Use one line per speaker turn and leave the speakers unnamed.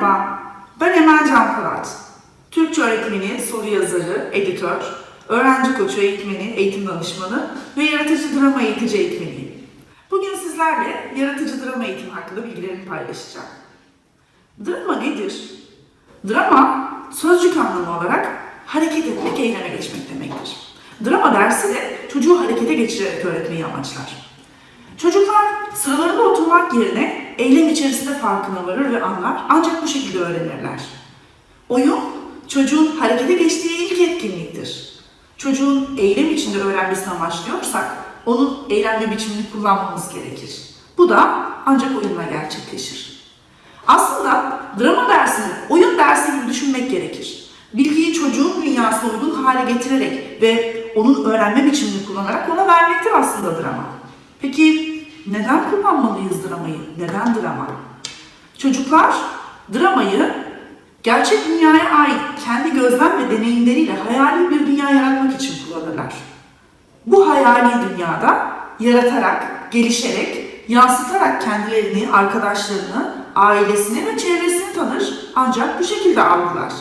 Merhaba, ben Emel Can Polat. Türkçe öğretmeni, soru yazarı, editör, öğrenci koçu eğitmeni, eğitim danışmanı ve yaratıcı drama eğitici eğitmeniyim. Bugün sizlerle yaratıcı drama eğitimi hakkında bilgilerimi paylaşacağım. Drama nedir? Drama, sözcük anlamı olarak hareket etmek, eyleme geçmek demektir. Drama dersi de çocuğu harekete geçirerek öğretmeyi amaçlar. Çocuklar sıralarında oturmak yerine eylem içerisinde farkına varır ve anlar ancak bu şekilde öğrenirler. Oyun çocuğun harekete geçtiği ilk etkinliktir. Çocuğun eylem içinde öğrenmesini amaçlıyorsak onun eğlenme biçimini kullanmamız gerekir. Bu da ancak oyunla gerçekleşir. Aslında drama dersini oyun dersi gibi düşünmek gerekir. Bilgiyi çocuğun dünyasına uygun hale getirerek ve onun öğrenme biçimini kullanarak ona vermektir aslında drama. Peki neden kullanmalıyız dramayı? Neden drama? Çocuklar dramayı gerçek dünyaya ait kendi gözlem ve deneyimleriyle hayali bir dünya yaratmak için kullanırlar. Bu hayali dünyada yaratarak, gelişerek, yansıtarak kendilerini, arkadaşlarını, ailesini ve çevresini tanır ancak bu şekilde algılar.